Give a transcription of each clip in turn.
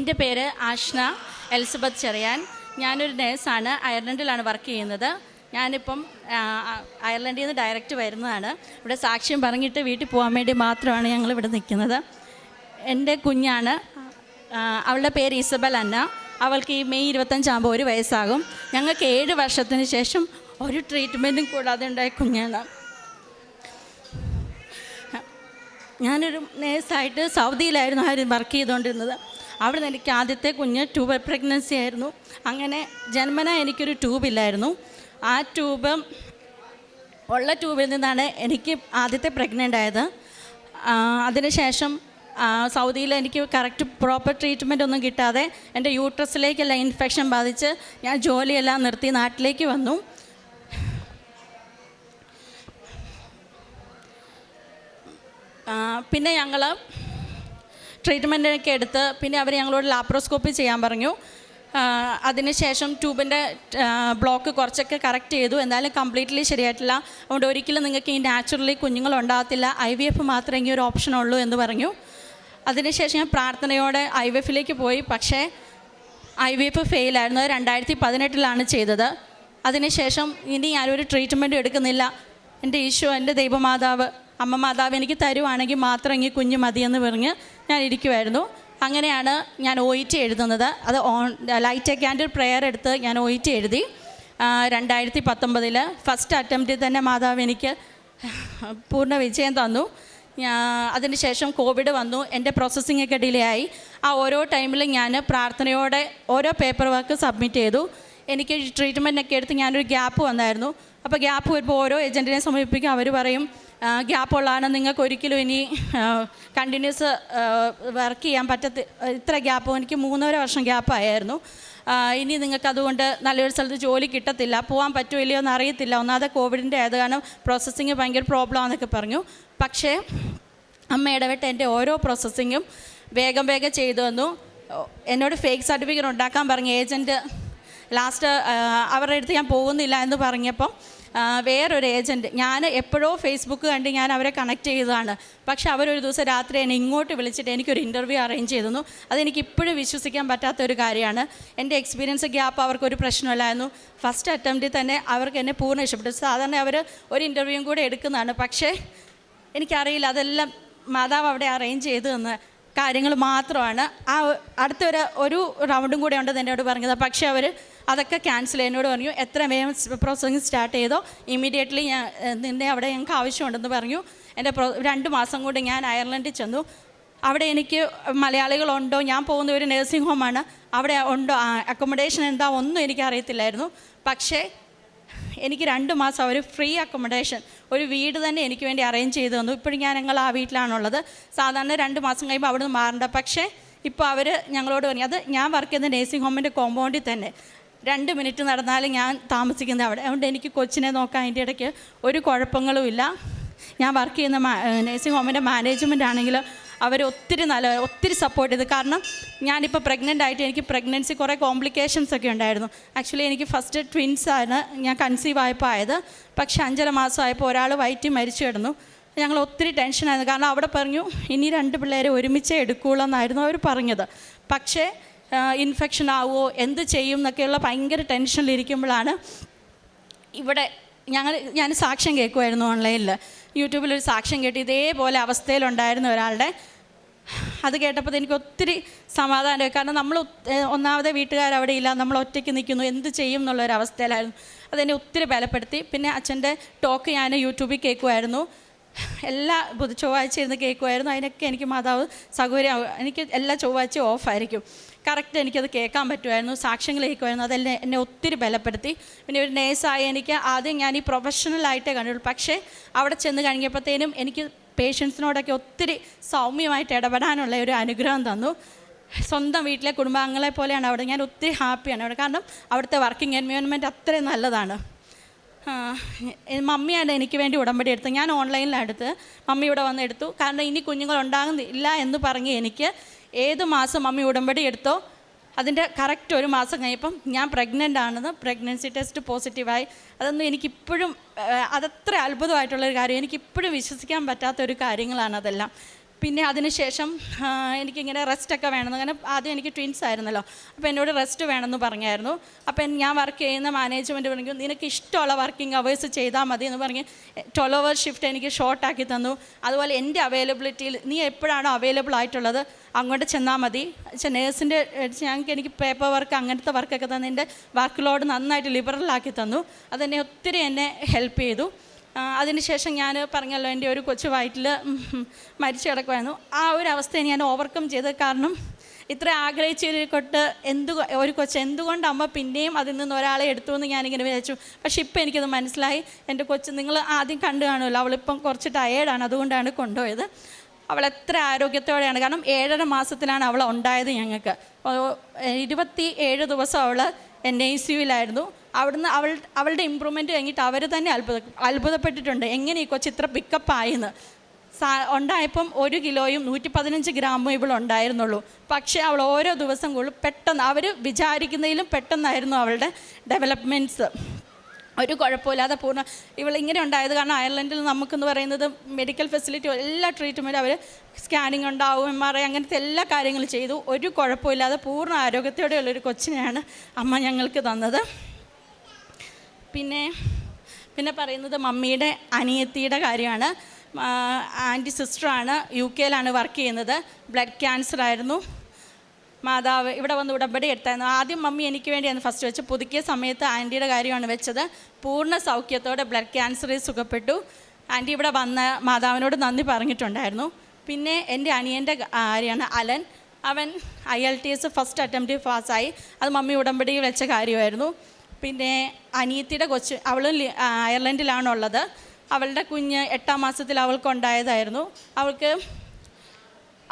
എന്റെ പേര് ആഷ്ന എലിസബത്ത് ചെറിയാൻ. ഞാനൊരു നേഴ്സാണ്. അയർലൻഡിലാണ് വർക്ക് ചെയ്യുന്നത്. ഞാനിപ്പം അയർലൻഡിൽ നിന്ന് ഡയറക്റ്റ് വരുന്നതാണ്. ഇവിടെ സാക്ഷ്യം പറഞ്ഞിട്ട് വീട്ടിൽ പോകാൻ വേണ്ടി മാത്രമാണ് ഞങ്ങൾ ഇവിടെ നിൽക്കുന്നത്. എന്റെ കുഞ്ഞാണ്. അവളുടെ പേര് ഇസബൽ അന്ന. അവൾക്ക് ഈ മെയ് ഇരുപത്തഞ്ചാകുമ്പോൾ ഒരു വയസ്സാകും. ഞങ്ങൾക്ക് ഏഴ് വർഷത്തിന് ശേഷം ഒരു ട്രീറ്റ്മെന്റും കൂടാതെ ഉണ്ടായ കുഞ്ഞാണ്. ഞാനൊരു നേഴ്സായിട്ട് സൗദിയിലായിരുന്നു ആരും വർക്ക് ചെയ്തുകൊണ്ടിരുന്നത്. അവിടെ നിന്ന് എനിക്ക് ആദ്യത്തെ കുഞ്ഞ് ട്യൂബ് പ്രഗ്നൻസി ആയിരുന്നു. അങ്ങനെ ജന്മന എനിക്കൊരു ട്യൂബില്ലായിരുന്നു ആ ട്യൂബ് ഉള്ള ട്യൂബിൽ നിന്നാണ് എനിക്ക് ആദ്യത്തെ പ്രഗ്നന്റ് ആയത്. അതിനുശേഷം സൗദിയിൽ എനിക്ക് കറക്റ്റ് പ്രോപ്പർ ട്രീറ്റ്മെന്റ് ഒന്നും കിട്ടാതെ എന്റെ യൂട്രസിലേക്കെല്ലാം ഇൻഫെക്ഷൻ ബാധിച്ച് ഞാൻ ജോലിയെല്ലാം നിർത്തി നാട്ടിലേക്ക് വന്നു. പിന്നെ ഞങ്ങൾ ട്രീറ്റ്മെന്റൊക്കെ എടുത്ത് പിന്നെ അവർ ഞങ്ങളോട് ലാപ്രോസ്കോപ്പി ചെയ്യാൻ പറഞ്ഞു. അതിനുശേഷം ട്യൂബിന്റെ ബ്ലോക്ക് കുറച്ചൊക്കെ കറക്റ്റ് ചെയ്തു. എന്തായാലും കംപ്ലീറ്റ്ലി ശരിയായിട്ടില്ല. അതുകൊണ്ട് ഒരിക്കലും നിങ്ങൾക്ക് ഈ നാച്ചുറലി കുഞ്ഞുങ്ങൾ ഉണ്ടാകത്തില്ല. ഐ വി എഫ് മാത്രമേ ഒരു ഓപ്ഷൻ ഉള്ളൂ എന്ന് പറഞ്ഞു. അതിനുശേഷം ഞാൻ പ്രാർത്ഥനയോടെ ഐ വി എഫിലേക്ക് പോയി. പക്ഷേ ഐ വി എഫ് ഫെയിലായിരുന്നു. രണ്ടായിരത്തി പതിനെട്ടിലാണ് ചെയ്തത്. അതിനുശേഷം ഇനി ഞാനൊരു ട്രീറ്റ്മെന്റും എടുക്കുന്നില്ല. എന്റെ ഈശോ എന്റെ ദൈവമാതാവ് അമ്മ മാതാവ് എനിക്ക് തരുവാണെങ്കിൽ മാത്രം ഈ കുഞ്ഞ് മതിയെന്ന് പറഞ്ഞ് ഞാൻ ഇരിക്കുമായിരുന്നു അങ്ങനെയാണ് ഞാൻ ഒ ഇ ടി എഴുതുന്നത്. അത് ഓൺ ലൈറ്റ് ക്യാൻഡിൽ പ്രെയർ എടുത്ത് ഞാൻ ഒ ഇ ടി എഴുതി. രണ്ടായിരത്തി പത്തൊമ്പതിൽ ഫസ്റ്റ് അറ്റംപ്റ്റിൽ തന്നെ മാതാവ് എനിക്ക് പൂർണ വിജയം തന്നു. അതിനുശേഷം കോവിഡ് വന്നു. എന്റെ പ്രോസസ്സിംഗ് ഒക്കെ ഡിലേ ആയി. ആ ഓരോ ടൈമിലും ഞാൻ പ്രാർത്ഥനയോടെ ഓരോ പേപ്പർ വർക്ക് സബ്മിറ്റ് ചെയ്തു. എനിക്ക് ട്രീറ്റ്മെന്റൊക്കെ എടുത്ത് ഞാനൊരു ഗ്യാപ്പ് വന്നായിരുന്നു. അപ്പോൾ ഗ്യാപ്പ് വരുമ്പോൾ ഓരോ ഏജന്റിനെ സമീപിക്കും അവർ പറയും ഗ്യാപ്പ് ഉള്ളതാണ് നിങ്ങൾക്ക് ഒരിക്കലും ഇനി കണ്ടിന്യൂസ് വർക്ക് ചെയ്യാൻ പറ്റത്തി ഇത്ര ഗ്യാപ്പ് എനിക്ക് മൂന്നര വർഷം ഗ്യാപ്പ് ആയായിരുന്നു ഇനി നിങ്ങൾക്ക് അതുകൊണ്ട് നല്ലൊരു സ്ഥലത്ത് ജോലി കിട്ടത്തില്ല. പോകാൻ പറ്റുമോ ഇല്ലയോ എന്ന് അറിയത്തില്ല ഒന്നാമത് കോവിഡിന്റെ ആയത് കാരണം പ്രോസസ്സിങ് ഭയങ്കര പ്രോബ്ലം ആണെന്നൊക്കെ പറഞ്ഞു. പക്ഷേ അമ്മ ഇടപെട്ട് എന്റെ ഓരോ പ്രോസസ്സിങ്ങും വേഗം വേഗം ചെയ്തു തന്നു. എന്നോട് ഫേക്ക് സർട്ടിഫിക്കറ്റ് ഉണ്ടാക്കാൻ പറഞ്ഞു ഏജന്റ് ലാസ്റ്റ് അവരുടെ അടുത്ത് ഞാൻ പോകുന്നില്ല എന്ന് പറഞ്ഞപ്പം വേറൊരു ഏജന്റ് ഞാൻ എപ്പോഴോ ഫേസ്ബുക്ക് കണ്ട് ഞാൻ അവരെ കണക്ട് ചെയ്തതാണ്. പക്ഷെ അവരൊരു ദിവസം രാത്രി എന്നെ ഇങ്ങോട്ട് വിളിച്ചിട്ട് എനിക്കൊരു ഇന്റർവ്യൂ അറേഞ്ച് ചെയ്തിരുന്നു. അതെനിക്ക് ഇപ്പോഴും വിശ്വസിക്കാൻ പറ്റാത്ത ഒരു കാര്യമാണ്. എന്റെ എക്സ്പീരിയൻസ് ഗ്യാപ്പ് അവർക്കൊരു പ്രശ്നമല്ലായിരുന്നു. ഫസ്റ്റ് അറ്റംപ്റ്റിൽ തന്നെ അവർക്ക് എന്നെ പൂർണ ഇഷ്ടപ്പെട്ടു. സാധാരണ അവർ ഒരു ഇന്റർവ്യൂവും കൂടെ എടുക്കുന്നതാണ്. പക്ഷേ എനിക്കറിയില്ല അതെല്ലാം മാതാവ് അവിടെ അറേഞ്ച് ചെയ്തു തന്ന കാര്യങ്ങൾ മാത്രമാണ്. ആ അടുത്തൊരു ഒരു റൗണ്ടും കൂടെ ഉണ്ടെന്ന് എന്നോട് പറഞ്ഞത്. പക്ഷേ അവർ അതൊക്കെ ക്യാൻസൽ എന്നോട് പറഞ്ഞു എത്ര വേഗം പ്രോസസ്സിങ് സ്റ്റാർട്ട് ചെയ്തോ? ഇമ്മീഡിയറ്റ്ലി ഞാൻ നിന്നെ അവിടെ ഞങ്ങൾക്ക് ആവശ്യമുണ്ടെന്ന് പറഞ്ഞു. എന്റെ രണ്ട് മാസം കൊണ്ട് ഞാൻ അയർലൻഡിൽ ചെന്നു. അവിടെ എനിക്ക് മലയാളികളുണ്ടോ? ഞാൻ പോകുന്ന ഒരു നേഴ്സിംഗ് ഹോമാണ് അവിടെ ഉണ്ടോ? അക്കോമഡേഷൻ എന്താ? ഒന്നും എനിക്ക് അറിയത്തില്ലായിരുന്നു. പക്ഷേ എനിക്ക് രണ്ട് മാസം അവർ ഫ്രീ അക്കോമഡേഷൻ ഒരു വീട് തന്നെ എനിക്ക് വേണ്ടി അറേഞ്ച് ചെയ്തു തന്നു. ഇപ്പോഴും ഞാൻ ഞങ്ങൾ ആ വീട്ടിലാണുള്ളത്. സാധാരണ രണ്ട് മാസം കഴിയുമ്പോൾ അവിടെ നിന്ന് മാറണ്ട. പക്ഷേ ഇപ്പോൾ അവർ ഞങ്ങളോട് പറഞ്ഞു അത് ഞാൻ വർക്ക് ചെയ്യുന്ന നേഴ്സിംഗ് ഹോമിന്റെ കോമ്പൗണ്ടിൽ തന്നെ. രണ്ട് മിനിറ്റ് നടന്നാലും ഞാൻ താമസിക്കുന്നത് അവിടെ. അതുകൊണ്ട് എനിക്ക് കൊച്ചിനെ നോക്കാൻ അതിന്റെ ഇടയ്ക്ക് ഒരു കുഴപ്പങ്ങളും ഇല്ല. ഞാൻ വർക്ക് ചെയ്യുന്ന നേഴ്സിംഗ് ഹോമിന്റെ മാനേജ്മെന്റ് ആണെങ്കിൽ അവർ ഒത്തിരി നല്ല ഒത്തിരി സപ്പോർട്ട് ചെയ്തു. കാരണം ഞാനിപ്പോൾ പ്രഗ്നന്റ് ആയിട്ട് എനിക്ക് പ്രഗ്നൻസി കുറേ കോംപ്ലിക്കേഷൻസ് ഒക്കെ ഉണ്ടായിരുന്നു. ആക്ച്വലി എനിക്ക് ഫസ്റ്റ് ട്വിൻസ് ആണ് ഞാൻ കൺസീവ് ആയപ്പോൾ ആയത് പക്ഷേ അഞ്ചര മാസമായപ്പോൾ ഒരാൾ വയറ്റി മരിച്ചു കിടന്നു. ഞങ്ങൾ ഒത്തിരി ടെൻഷനായിരുന്നു കാരണം അവിടെ പറഞ്ഞു ഇനി രണ്ട് പിള്ളേരെ ഒരുമിച്ചേ എടുക്കുകയുള്ളൂ എന്നായിരുന്നു അവർ പറഞ്ഞത്. പക്ഷേ ഇൻഫെക്ഷൻ ആവുമോ എന്ത് ചെയ്യും എന്നൊക്കെയുള്ള ഭയങ്കര ടെൻഷനിലിരിക്കുമ്പോഴാണ് ഇവിടെ ഞങ്ങൾ ഞാൻ സാക്ഷ്യം കേൾക്കുമായിരുന്നു ഓൺലൈനിൽ യൂട്യൂബിൽ ഒരു സാക്ഷ്യം കേട്ട് ഇതേപോലെ അവസ്ഥയിലുണ്ടായിരുന്ന ഒരാളുടെ. അത് കേട്ടപ്പോൾ എനിക്ക് ഒത്തിരി സമാധാനമായി. കാരണം നമ്മൾ ഒന്നാമതെ വീട്ടുകാർ അവിടെ ഇല്ല നമ്മൾ ഒറ്റയ്ക്ക് നിൽക്കുന്നു എന്ത് ചെയ്യും എന്നുള്ളൊരവസ്ഥയിലായിരുന്നു അതെന്നെ ഒത്തിരി ബലപ്പെടുത്തി. പിന്നെ അച്ഛന്റെ ടോക്ക് ഞാൻ യൂട്യൂബിൽ കേൾക്കുമായിരുന്നു എല്ലാ ബുധ ചൊവ്വാഴ്ച ഇരുന്ന് കേൾക്കുമായിരുന്നു. അതിനൊക്കെ എനിക്ക് മാതാവ് സൗകര്യം എനിക്ക് എല്ലാ ചൊവ്വാഴ്ചയും ഓഫായിരിക്കും കറക്റ്റ് എനിക്കത് കേൾക്കാൻ പറ്റുമായിരുന്നു. സാക്ഷ്യങ്ങൾ കേൾക്കുമായിരുന്നു. അതെല്ലാം എന്നെ ഒത്തിരി ബലപ്പെടുത്തി. പിന്നെ ഒരു നേഴ്സായി എനിക്ക് ആദ്യം ഞാൻ ഈ പ്രൊഫഷണലായിട്ടേ കണ്ടുള്ളൂ പക്ഷേ അവിടെ ചെന്ന് കഴിഞ്ഞപ്പോഴത്തേനും എനിക്ക് പേഷ്യൻസിനോടൊക്കെ ഒത്തിരി സൗമ്യമായിട്ട് ഇടപെടാനുള്ള ഒരു അനുഗ്രഹം തന്നു. സ്വന്തം വീട്ടിലെ കുടുംബാംഗങ്ങളെ പോലെയാണ് അവിടെ. ഞാൻ ഒത്തിരി ഹാപ്പിയാണ് അവിടെ. കാരണം അവിടുത്തെ വർക്കിംഗ് എൻവയോൺമെന്റ് അത്രയും നല്ലതാണ്. മമ്മിയാണ് എനിക്ക് വേണ്ടി ഉടമ്പടി എടുത്തത് ഞാൻ ഓൺലൈനിലാണ് എടുത്ത്. മമ്മി ഇവിടെ വന്ന് എടുത്തു. കാരണം ഇനി കുഞ്ഞുങ്ങൾ ഉണ്ടാകുന്നില്ല എന്ന് പറഞ്ഞ് എനിക്ക് ഏത് മാസം മമ്മി ഉടമ്പടി എടുത്തോ അതിന്റെ കറക്റ്റ് ഒരു മാസം കഴിഞ്ഞപ്പം ഞാൻ പ്രഗ്നന്റ് ആണെന്ന് പ്രഗ്നൻസി ടെസ്റ്റ് പോസിറ്റീവായി അതൊന്നും എനിക്കിപ്പോഴും അതത്ര അത്ഭുതമായിട്ടുള്ളൊരു കാര്യം. എനിക്കിപ്പോഴും വിശ്വസിക്കാൻ പറ്റാത്ത ഒരു കാര്യങ്ങളാണ് അതെല്ലാം. പിന്നെ അതിനുശേഷം എനിക്കിങ്ങനെ റെസ്റ്റൊക്കെ വേണമെന്ന്. അങ്ങനെ ആദ്യം എനിക്ക് ട്വിൻസ് ആയിരുന്നല്ലോ. അപ്പോൾ എന്നോട് റെസ്റ്റ് വേണമെന്ന് പറഞ്ഞായിരുന്നു. അപ്പോൾ ഞാൻ വർക്ക് ചെയ്യുന്ന മാനേജ്മെന്റ് പറഞ്ഞു നിനക്ക് ഇഷ്ടമുള്ള വർക്കിംഗ് അവേഴ്സ് ചെയ്താൽ മതി എന്ന് പറഞ്ഞ് ട്വൽവ് അവർ ഷിഫ്റ്റ് എനിക്ക് ഷോർട്ടാക്കി തന്നു. അതുപോലെ എന്റെ അവൈലബിലിറ്റിയിൽ നീ എപ്പോഴാണോ അവൈലബിൾ ആയിട്ടുള്ളത് അങ്ങോട്ട് ചെന്നാൽ മതി. നേഴ്സിന്റെ ഞങ്ങൾക്ക് എനിക്ക് പേപ്പർ വർക്ക് അങ്ങനത്തെ വർക്കൊക്കെ തന്നു എന്റെ വർക്ക് ലോഡ് നന്നായിട്ട് ലിബറലാക്കി തന്നു. അതെന്നെ ഒത്തിരി എന്നെ ഹെൽപ്പ് ചെയ്തു. അതിനുശേഷം ഞാൻ പറഞ്ഞല്ലോ എന്റെ ഒരു കൊച്ചു വയറ്റിൽ മരിച്ചു കിടക്കുമായിരുന്നു ആ ഒരു അവസ്ഥയെ ഞാൻ ഓവർകം ചെയ്തത് കാരണം ഇത്ര ആഗ്രഹിച്ചൊരു കൊട്ട് എന്തു ഒരു കൊച്ച് എന്തുകൊണ്ട് അമ്മ പിന്നെയും അതിൽ നിന്ന് ഒരാളെ എടുത്തു എന്ന് ഞാനിങ്ങനെ വിചാരിച്ചു. പക്ഷെ ഇപ്പം എനിക്കത് മനസ്സിലായി. എന്റെ കൊച്ച് നിങ്ങൾ ആദ്യം കണ്ടു കാണുമല്ലോ അവളിപ്പം കുറച്ച് ടയേർഡാണ് അതുകൊണ്ടാണ് കൊണ്ടുപോയത്. അവൾ എത്ര ആരോഗ്യത്തോടെയാണ് കാരണം ഏഴര മാസത്തിലാണ് അവൾ ഉണ്ടായത് ഞങ്ങൾക്ക്. ഇരുപത്തി ഏഴ് ദിവസം അവൾ എൻ ഐ സിയുലായിരുന്നു അവിടുന്ന് അവൾ അവളുടെ ഇമ്പ്രൂവ്മെന്റ് കഴിഞ്ഞിട്ട് അവർ തന്നെ അത്ഭുത അത്ഭുതപ്പെട്ടിട്ടുണ്ട്. എങ്ങനെ ഈ കൊച്ചിത്ര പിക്കപ്പ് ആയെന്ന്? സാ ഉണ്ടായപ്പം ഒരു കിലോയും നൂറ്റി പതിനഞ്ച് ഗ്രാമും ഇവൾ ഉണ്ടായിരുന്നുള്ളൂ. പക്ഷേ അവൾ ഓരോ ദിവസം കൂടും പെട്ടെന്ന് അവർ വിചാരിക്കുന്നതിലും പെട്ടെന്നായിരുന്നു അവളുടെ ഡെവലപ്മെന്റ്സ് ഒരു കുഴപ്പമില്ലാതെ പൂർണ ഇവൾ ഇങ്ങനെ ഉണ്ടായത് കാരണം അയർലൻഡിൽ നമുക്കെന്ന് പറയുന്നത് മെഡിക്കൽ ഫെസിലിറ്റി എല്ലാ ട്രീറ്റ്മെന്റും അവർ സ്കാനിങ് ഉണ്ടാവും എം ആർ ഐ അങ്ങനത്തെ എല്ലാ കാര്യങ്ങളും ചെയ്തു. ഒരു കുഴപ്പമില്ലാതെ പൂർണ ആരോഗ്യത്തോടെയുള്ളൊരു കൊച്ചിനെയാണ് അമ്മ ഞങ്ങൾക്ക് തന്നത്. പിന്നെ പിന്നെ പറയുന്നത് മമ്മിയുടെ അനിയത്തിയുടെ കാര്യമാണ്. ആന്റി സിസ്റ്ററാണ് യു കെയിലാണ് വർക്ക് ചെയ്യുന്നത്. ബ്ലഡ് ക്യാൻസർ ആയിരുന്നു. മാതാവ് ഇവിടെ വന്ന് ഉടമ്പടി എടുത്തായിരുന്നു. ആദ്യം മമ്മി എനിക്ക് വേണ്ടിയാണ് ഫസ്റ്റ് വെച്ച് പുതുക്കിയ സമയത്ത് ആന്റിയുടെ കാര്യമാണ് വെച്ചത്. പൂർണ സൗഖ്യത്തോടെ ബ്ലഡ് ക്യാൻസറിൽ സുഖപ്പെട്ടു. ആന്റി ഇവിടെ വന്ന മാതാവിനോട് നന്ദി പറഞ്ഞിട്ടുണ്ടായിരുന്നു. പിന്നെ എന്റെ അനിയന്റെ കാര്യമാണ് അലൻ. അവൻ I L T S first attempt പാസ്സായി അത് മമ്മി ഉടമ്പടിയിൽ വെച്ച കാര്യമായിരുന്നു. പിന്നെ അനിയത്തിയുടെ കൊച്ച് അവളും അയർലൻഡിലാണുള്ളത്. അവളുടെ കുഞ്ഞ് എട്ടാം മാസത്തിൽ അവൾക്ക് ഉണ്ടായതായിരുന്നു. അവൾക്ക്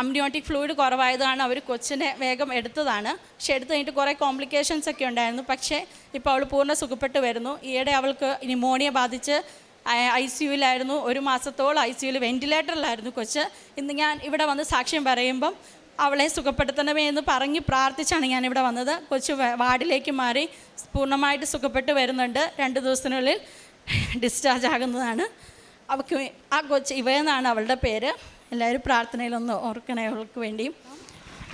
അംനിയോട്ടിക് ഫ്ലൂയിഡ് കുറവായതാണ്. അവർ കൊച്ചിനെ വേഗം എടുത്തതാണ്. പക്ഷെ എടുത്തു കഴിഞ്ഞിട്ട് കുറേ കോംപ്ലിക്കേഷൻസ് ഒക്കെ ഉണ്ടായിരുന്നു. പക്ഷേ ഇപ്പോൾ അവൾ പൂർണ സുഖപ്പെട്ട് വരുന്നു. ഈയിടെ അവൾക്ക് ന്യൂമോണിയ ബാധിച്ച് ഐ സി യുവിലായിരുന്നു. ഒരു മാസത്തോളം ഐ സി യുവിൽ വെന്റിലേറ്ററിലായിരുന്നു കൊച്ച്. ഇന്ന് ഞാൻ ഇവിടെ വന്ന് സാക്ഷ്യം പറയുമ്പം അവളെ സുഖപ്പെടുത്തണമേ എന്ന് പറഞ്ഞ് പ്രാർത്ഥിച്ചാണ് ഞാനിവിടെ വന്നത്. കൊച്ചു വാർഡിലേക്ക് മാറി പൂർണമായിട്ട് സുഖപ്പെട്ട് വരുന്നുണ്ട്. രണ്ട് ദിവസത്തിനുള്ളിൽ ഡിസ്ചാർജ് ആകുന്നതാണ്. അവൾക്ക് ആ കൊച്ച് ഇവയെന്നാണ് അവളുടെ പേര്. എല്ലാവരും പ്രാർത്ഥനയിലൊന്ന് ഓർക്കണേ അവൾക്ക് വേണ്ടിയും.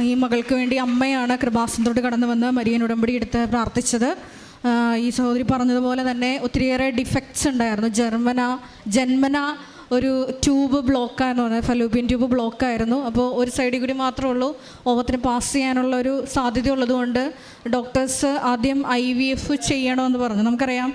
ഈ മകൾക്ക് വേണ്ടി അമ്മയാണ് കൃപാസനത്തോട് കടന്നു വന്ന് മരിയൻ ഉടമ്പടി എടുത്ത് പ്രാർത്ഥിച്ചത്. ഈ സഹോദരി പറഞ്ഞതുപോലെ തന്നെ ഒത്തിരിയേറെ ഡിഫക്ട്സ് ഉണ്ടായിരുന്നു. ജർമ്മന ജന്മന ഒരു ട്യൂബ് ബ്ലോക്കാന്ന് പറഞ്ഞാൽ ഫലൂപ്പിയൻ ട്യൂബ് ബ്ലോക്കായിരുന്നു. അപ്പോൾ ഒരു സൈഡിൽ കൂടി മാത്രമേ ഉള്ളൂ. ഓവത്തിന് പാസ് ചെയ്യാനുള്ള ഒരു സാധ്യത ഉള്ളതുകൊണ്ട് ഡോക്ടേഴ്സ് ആദ്യം ഐ വി എഫ് ചെയ്യണമെന്ന് പറഞ്ഞു. നമുക്കറിയാം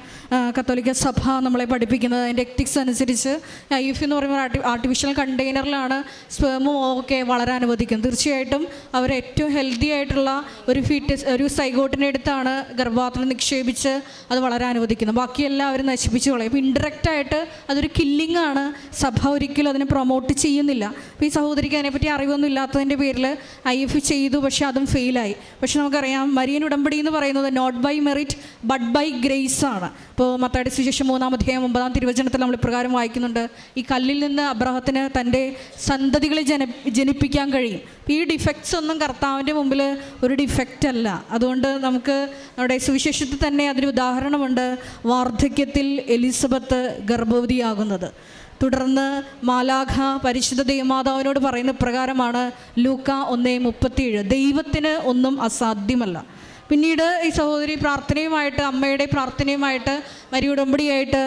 കത്തോലിക്ക സഭ നമ്മളെ പഠിപ്പിക്കുന്നത്. അതിന്റെ എത്തിക്സ് അനുസരിച്ച് ഐ എഫ് എന്ന് പറയുമ്പോൾ ആർട്ടി ആർട്ടിഫിഷ്യൽ കണ്ടെയ്നറിലാണ് സ്പേമും ഒക്കെ വളരാൻ അനുവദിക്കുന്നത്. തീർച്ചയായിട്ടും അവർ ഏറ്റവും ഹെൽത്തി ആയിട്ടുള്ള ഒരു ഫീറ്റസ് ഒരു സൈഗോട്ടിനെ എടുത്താണ് ഗർഭപാത്രം നിക്ഷേപിച്ച് അത് വളരാൻ അനുവദിക്കുന്നത്. ബാക്കിയെല്ലാം അവർ നശിപ്പിച്ച് കളയും. അപ്പോൾ ഇൻഡയറക്റ്റ് ആയിട്ട് അതൊരു കില്ലിംഗ് ആണ്. സഭ ഒരിക്കലും അതിനെ പ്രൊമോട്ട് ചെയ്യുന്നില്ല. അപ്പോൾ ഈ സഹോദരിക്ക് അതിനെപ്പറ്റി അറിവൊന്നും ഇല്ലാത്തതിന്റെ പേരിൽ ഐ എഫ് ചെയ്തു പക്ഷേ അതും ഫെയിലായി പക്ഷെ നമുക്കറിയാം മരിയൻ ഉടമ്പടി എന്ന് പറയുന്നത് not by merit but by grace ആണ്. ഇപ്പോൾ മത്താടി സുശേഷം മൂന്നാം അധ്യായം ഒമ്പതാം തിരുവചനത്തിൽ നമ്മൾ ഇപ്രകാരം വായിക്കുന്നുണ്ട്. ഈ കല്ലിൽ നിന്ന് അബ്രഹത്തിന് തന്റെ സന്തതികളെ ജന ജനിപ്പിക്കാൻ കഴിയും. അപ്പോൾ ഈ ഡിഫക്ട്സ് ഒന്നും കർത്താവിന്റെ മുമ്പിൽ ഒരു ഡിഫക്റ്റ് അല്ല. അതുകൊണ്ട് നമുക്ക് നമ്മുടെ സുവിശേഷത്തിൽ തന്നെ അതിന് ഉദാഹരണമുണ്ട്. വാർദ്ധക്യത്തിൽ എലിസബത്ത് ഗർഭവതിയാകുന്നത്. തുടർന്ന് മാലാഖ പരിശുദ്ധ ദൈവമാതാവിനോട് പറയുന്ന പ്രകാരമാണ് ലൂക്ക ഒന്നേ മുപ്പത്തിയേഴ്. ദൈവത്തിന് ഒന്നും അസാധ്യമല്ല. പിന്നീട് ഈ സഹോദരി പ്രാർത്ഥനയുമായിട്ട് അമ്മയുടെ പ്രാർത്ഥനയുമായിട്ട് മരി ഉടമ്പടിയായിട്ട്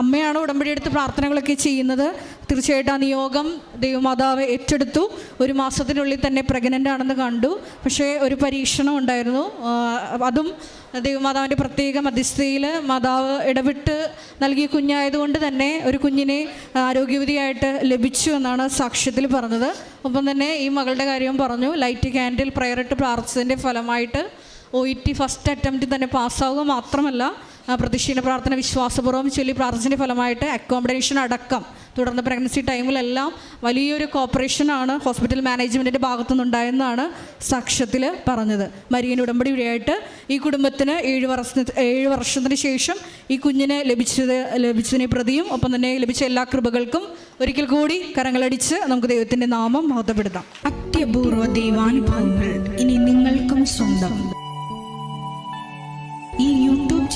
അമ്മയാണ് ഉടമ്പടി എടുത്ത് പ്രാർത്ഥനകളൊക്കെ ചെയ്യുന്നത്. തീർച്ചയായിട്ടും ആ നിയോഗം ദൈവമാതാവ് ഏറ്റെടുത്തു. ഒരു മാസത്തിനുള്ളിൽ തന്നെ പ്രഗ്നന്റ് ആണെന്ന് കണ്ടു. പക്ഷേ ഒരു പരീക്ഷണം ഉണ്ടായിരുന്നു. അതും ദൈവമാതാവിന്റെ പ്രത്യേക മധ്യസ്ഥതയിൽ മാതാവ് ഇടപെട്ട് നൽകിയ കുഞ്ഞായതുകൊണ്ട് തന്നെ ഒരു കുഞ്ഞിനെ ആരോഗ്യവതിയായിട്ട് ലഭിച്ചു എന്നാണ് സാക്ഷ്യത്തിൽ പറഞ്ഞത്. ഒപ്പം തന്നെ ഈ മകളുടെ കാര്യവും പറഞ്ഞു. ലൈറ്റ് ക്യാൻഡിൽ പ്രയറിട്ട് പ്രാർത്ഥിച്ചതിന്റെ ഫലമായിട്ട് O E T first attempt തന്നെ പാസ്സാവുക മാത്രമല്ല പ്രതിഷേധ പ്രാർത്ഥന വിശ്വാസപൂർവം ചൊല്ലി പ്രാർത്ഥനയുടെ ഫലമായിട്ട് അക്കോമഡേഷൻ അടക്കം. തുടർന്ന് പ്രഗ്നൻസി ടൈമിലെല്ലാം വലിയൊരു കോപ്പറേഷനാണ് ഹോസ്പിറ്റൽ മാനേജ്മെന്റിന്റെ ഭാഗത്തുനിന്നുണ്ടായെന്നാണ് സാക്ഷ്യത്തിൽ പറഞ്ഞത്. മരിയൻ ഉടമ്പടി വഴിയായിട്ട് ഈ കുടുംബത്തിന് ഏഴ് വർഷ ഏഴ് വർഷത്തിന് ശേഷം ഈ കുഞ്ഞിനെ ലഭിച്ചത് ലഭിച്ചതിനെ പ്രതിയും ഒപ്പം തന്നെ ലഭിച്ച എല്ലാ കൃപകൾക്കും ഒരിക്കൽ കൂടി കരങ്ങളടിച്ച് നമുക്ക് ദൈവത്തിന്റെ നാമം മഹത്വപ്പെടുത്താം. അത്യപൂർവ ദൈവാനുഭവങ്ങൾ ഇനി നിങ്ങൾക്കും സ്വന്തം.